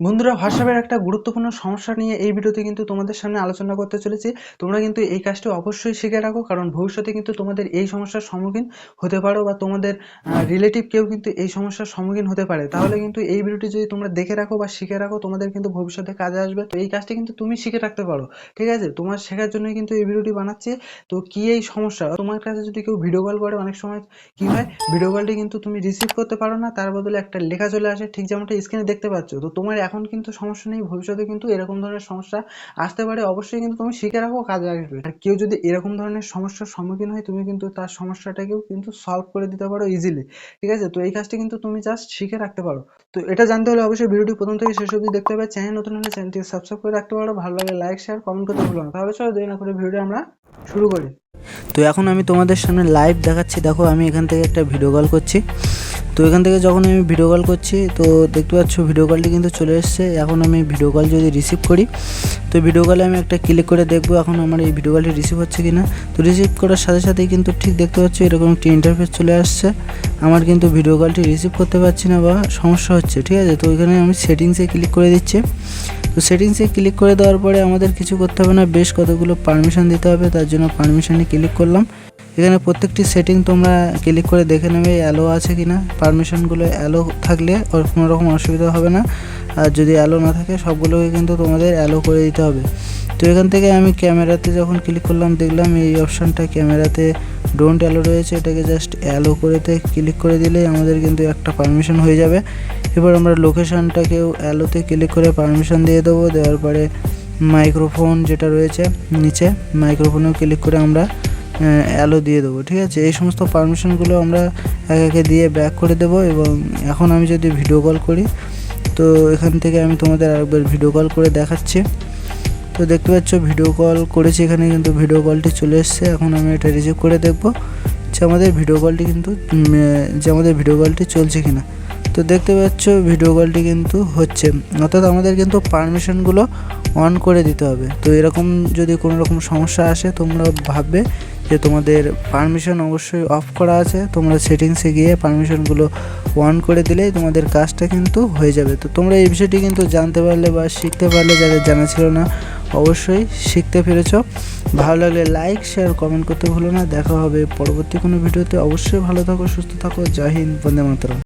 বন্ধুরা হোয়াটসঅ্যাপের একটা গুরুত্বপূর্ণ সমস্যা নিয়ে এই ভিডিওতে কিন্তু তোমাদের সামনে আলোচনা করতে চলেছি। তোমরা কিন্তু এই কাজটি অবশ্যই শিখে রাখো, কারণ ভবিষ্যতে কিন্তু তোমাদের এই সমস্যার সম্মুখীন হতে পারো বা তোমাদের রিলেটিভ কেউ কিন্তু এই সমস্যার সম্মুখীন হতে পারে। তাহলে কিন্তু এই ভিডিওটি যদি তোমরা দেখে রাখো বা শিখে রাখো, তোমাদের কিন্তু ভবিষ্যতে কাজে আসবে। তো এই কাজটি কিন্তু তুমি শিখে রাখতে পারো, ঠিক আছে? তোমার শেখার জন্যই কিন্তু এই ভিডিওটি বানাচ্ছি। তো কি এই সমস্যা? তোমার কাছে যদি কেউ ভিডিও কল করে, অনেক সময় কি হয় ভিডিও কলটি কিন্তু তুমি রিসিভ করতে পারো না, তার বদলে একটা লেখা চলে আসে, ঠিক যেমনটা স্ক্রিনে দেখতে পাচ্ছ। তো তোমার এখন কিন্তু সমস্যা নেই, ভবিষ্যতে কিন্তু এরকম ধরনের সমস্যা আসতে পারে। অবশ্যই কিন্তু তুমি শিখে রাখো, কাজে আসবে আর কেউ যদি এরকম ধরনের সমস্যার সম্মুখীন হয়, তুমি কিন্তু তার সমস্যাটাকেও কিন্তু সলভ করে দিতে পারো ইজিলি ঠিক আছে? তো এই কাজটি কিন্তু তুমি জাস্ট শিখে রাখতে পারো। তো এটা জানতে হলে অবশ্যই ভিডিওটি প্রথম থেকে শেষ অবধি দেখতে হবে। চ্যানেল নতুন হলে চ্যানেলটি সাবস্ক্রাইব করে রাখতে পারো। ভালো লাগে লাইক শেয়ার কমেন্ট করতে ভুলো না। তাহলে চলো দেরি না করে ভিডিওটি আমরা শুরু করি। তো এখন আমি তোমাদের সামনে লাইভ দেখাচ্ছি। দেখো, আমি এখান থেকে একটা ভিডিও কল করছি। তো এখান থেকে যখন আমি ভিডিও কল করছি, তো দেখতে পাচ্ছ ভিডিও কলটি কিন্তু চলে এসছে। এখন আমি ভিডিও কল যদি রিসিভ করি, তো ভিডিও কলে আমি একটা ক্লিক করে দেখব এখন আমার এই ভিডিও কলটি রিসিভ হচ্ছে কি না তো রিসিভ করার সাথে সাথেই কিন্তু ঠিক দেখতে পাচ্ছি এরকম একটি ইন্টারফেস চলে আসছে। আমার কিন্তু ভিডিও কলটি রিসিভ করতে পারছি না বা সমস্যা হচ্ছে, ঠিক আছে? তো এখানে আমি সেটিংসে ক্লিক করে দিচ্ছি। তো সেটিংসে ক্লিক করে দেওয়ার পরে আমাদের কিছু করতে হবে না, বেশ কতগুলো পারমিশন দিতে হবে, তার জন্য পারমিশনে ক্লিক করলাম। এখানে প্রত্যেকটি সেটিং তোমরা ক্লিক করে দেখে নেবে অ্যালো আছে কি না পারমিশনগুলো অ্যালো থাকলে কোনো রকম অসুবিধা হবে না। আর যদি অ্যালো না থাকে, সবগুলোকে কিন্তু তোমাদের অ্যালো করে দিতে হবে। তো এখান থেকে আমি ক্যামেরাতে যখন ক্লিক করলাম, দেখলাম এই অপশানটা ক্যামেরাতে ডোন্ট অ্যালো রয়েছে। এটাকে জাস্ট অ্যালো করেতে ক্লিক করে দিলেই আমাদের কিন্তু একটা পারমিশন হয়ে যাবে। এবার আমরা লোকেশানটাকেও অ্যালোতে ক্লিক করে পারমিশন দিয়ে দেবো। দেওয়ার পরে মাইক্রোফোন যেটা রয়েছে, নিচে মাইক্রোফোনেও ক্লিক করে আমরা অ্যালো দিয়ে দেবো, ঠিক আছে? এই সমস্ত পারমিশনগুলো আমরা একে একে দিয়ে ব্যাক করে দেবো এবং এখন আমি যদি ভিডিও কল করি, তো এখান থেকে আমি তোমাদের আরেকবার ভিডিও কল করে দেখাচ্ছি। তো দেখতে পাচ্ছ ভিডিও কল করেছি এখানে কিন্তু ভিডিও কলটি চলে এসছে। এখন আমি এটা রিসিভ করে দেখব যে আমাদের ভিডিও কলটি কিন্তু যে আমাদের ভিডিও কলটি চলছে কিনা। তো দেখতে পাচ্ছ ভিডিও কলটি কিন্তু হচ্ছে। অর্থাৎ আমাদের কিন্তু পারমিশনগুলো অন করে দিতে হবে। তো এরকম যদি কোনো রকম সমস্যা আসে, তোমরা ভাববে যে তোমাদের পারমিশন অবশ্যই অফ করা আছে। তোমরা সেটিংসে গিয়ে পারমিশনগুলো অন করে দিলেই তোমাদের কাজটা কিন্তু হয়ে যাবে। তো তোমরা এই বিষয়টি কিন্তু জানতে পারলে বা শিখতে পারলে, যাদের জানা ছিল না, অবশ্যই শিখতে পেরেছ। ভালো লাগলে লাইক শেয়ার কমেন্ট করতে ভুলো না। দেখা হবে পরবর্তী কোনো ভিডিওতে অবশ্যই ভালো থাকো, সুস্থ থাকো। জয় হিন্দ, বন্দে মাতরম।